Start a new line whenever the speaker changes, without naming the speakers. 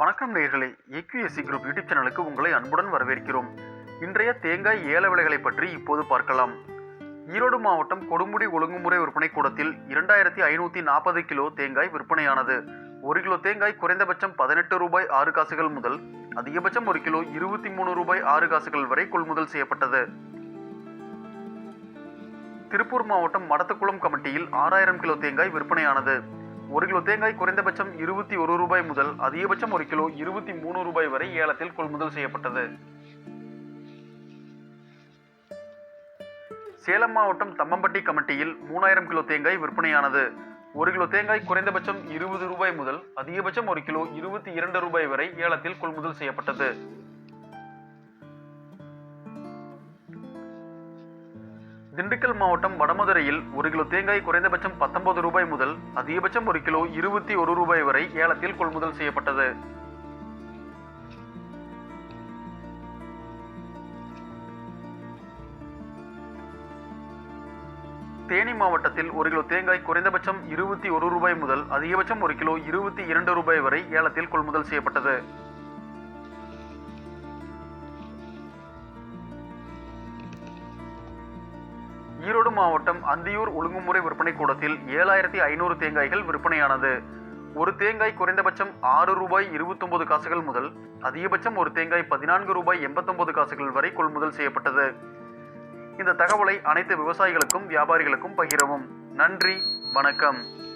வணக்கம் நேர்களே. AQSC group YouTube சேனலுக்கு உங்களை அன்புடன் வரவேற்கிறோம். இன்றைய தேங்காய் ஏல விலைகளை பற்றி இப்போது பார்க்கலாம். ஈரோடு மாவட்டம் கொடுமுடி ஒழுங்குமுறை விற்பனை கூடத்தில் இரண்டாயிரத்தி ஐநூற்றி நாற்பது கிலோ தேங்காய் விற்பனையானது. ஒரு கிலோ தேங்காய் குறைந்தபட்சம் பதினெட்டு ரூபாய் ஆறு காசுகள் முதல் அதிகபட்சம் ஒரு கிலோ இருபத்தி மூணு ரூபாய் ஆறு காசுகள் வரை கொள்முதல் செய்யப்பட்டது. திருப்பூர் மாவட்டம் மடத்துக்குளம் கமிட்டியில் ஆறாயிரம் கிலோ தேங்காய் விற்பனையானது. ஒரு கிலோ தேங்காய் குறைந்தபட்சம் இருபத்தி ஒரு ரூபாய் முதல் அதிகபட்சம் ஒரு கிலோ இருபத்தி மூணு ரூபாய் வரை ஏலத்தில் கொள்முதல் செய்யப்பட்டது. சேலம் மாவட்டம் தம்மம்பட்டி கமிட்டியில் மூணாயிரம் கிலோ தேங்காய் விற்பனையானது. ஒரு கிலோ தேங்காய் குறைந்தபட்சம் இருபது ரூபாய் முதல் அதிகபட்சம் ஒரு கிலோ இருபத்தி இரண்டு ரூபாய் வரை ஏலத்தில் கொள்முதல் செய்யப்பட்டது. திண்டுக்கல் மாவட்டம் வடமதுரையில் ஒரு கிலோ தேங்காய் குறைந்தபட்சம் பத்தொன்பது ரூபாய் முதல் அதிகபட்சம் ஒரு கிலோ இருபத்தி ஒரு ரூபாய் வரை ஏலத்தில் கொள்முதல் செய்யப்பட்டது. தேனி மாவட்டத்தில் ஒரு கிலோ தேங்காய் குறைந்தபட்சம் இருபத்தி ஒரு ரூபாய் முதல் அதிகபட்சம் ஒரு கிலோ இருபத்தி இரண்டு ரூபாய் வரை ஏலத்தில் கொள்முதல் செய்யப்பட்டது. ஈரோடு மாவட்டம் அந்தியூர் ஒழுங்குமுறை விற்பனை கூடத்தில் ஏழாயிரத்தி ஐநூறு தேங்காய்கள் விற்பனையானது. ஒரு தேங்காய் குறைந்தபட்சம் ஆறு ரூபாய் இருபத்தொன்பது காசுகள் முதல் அதிகபட்சம் ஒரு தேங்காய் பதினான்கு ரூபாய் எண்பத்தொன்பது காசுகள் வரை கொள்முதல் செய்யப்பட்டது. இந்த தகவலை அனைத்து விவசாயிகளுக்கும் வியாபாரிகளுக்கும் பகிரவும். நன்றி வணக்கம்.